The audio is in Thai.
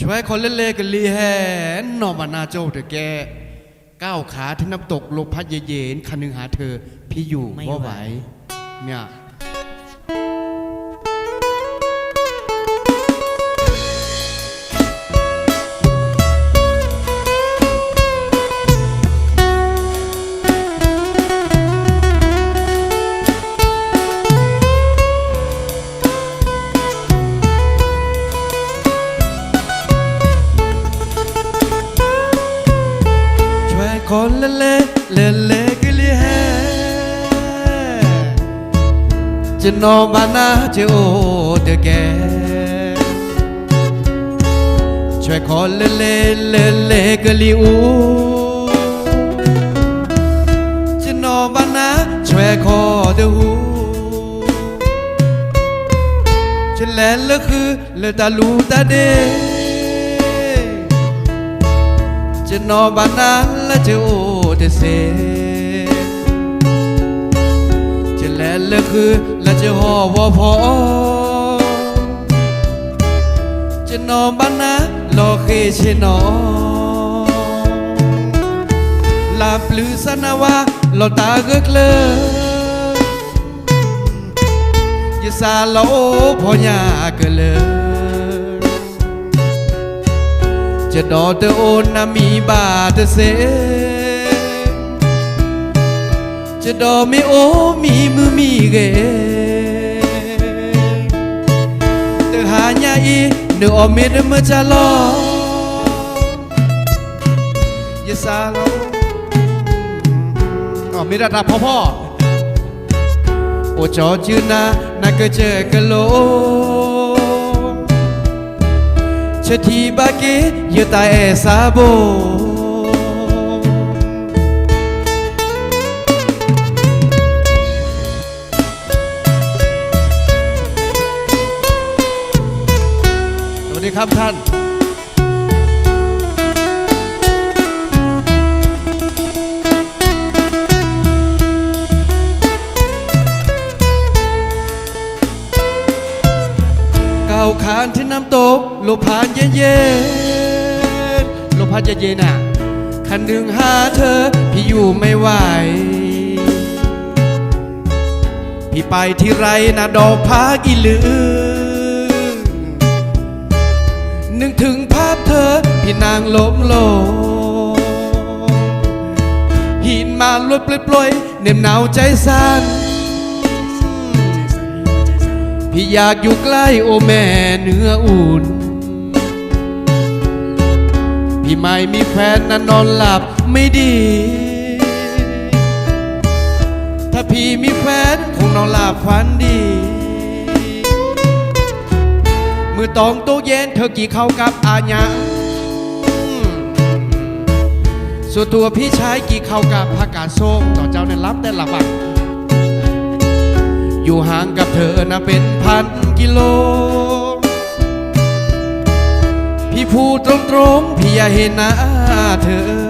ช่วยคนเล่ๆกันลีแฮนนอมานาโจเถอะแกก้าวขาที่น้ำตกลมพัดเย็นๆคันหนึงหาเธอ พี่อยู่ไม่บ่ไหไหววเนี่ย คนเล่เล่เล่เล่กันลีแฮจะนอนมานาเจโอเดอแกช่วยคนเล่เล่เล่เล่กันลีอูจะนอนมานาช่วยขอเดอหูจะแลนละคือเลตาลูตาเด นอนบ้านนั้นและจะโอเดเซจะแลเลยคือและจะหอวอพอจะนอนบ้านนั้นรอเคเชนอลาปลือสนาวาลอตาเกกเลยยาซาโลพอยาเกเลย จะดอเตโอนนามีบาเตเซจะดอไม่โอมีมือมีเกเตหาญาอีเนอเมดเมจะลอยาซาลอ๋อมีระดับพ่อพ่อโอจอจือนานาเกเจอกะโล ชะทีบาเกยตาเอซาโบสวัสดีครับท่าน เก้าขานที่น้ำตก ลมผ่านเย็นๆลมพัดเย็นๆน่ะคันหนึ่งหาเธอ พี่อยู่ไม่ไหว พี่ไปที่ไรนะดอกพากิลือนึกถึงภาพเธอ พี่นางล้มลงหินมาลวดปล่อยๆเหน็บหนาวใจสั่นพี่อยากอยู่ใกล้โอแม่เนื้ออุ่น พี่ไม่มีแฟนนั้นนอนหลับไม่ดี ถ้าพี่มีแฟนคงนอนหลับฝันดี มือตองโต๊ะเย็นเธอกี่เข้ากับอาญาส่วนตัวพี่ชายกี่เข้ากับผักกาดส้มต่อเจ้านั้นรับแต่หลับอะอยู่ห่างกับเธอนะเป็นพันกิโล พี่พูดตรงๆพี่อยาเห็นหน้าเธอ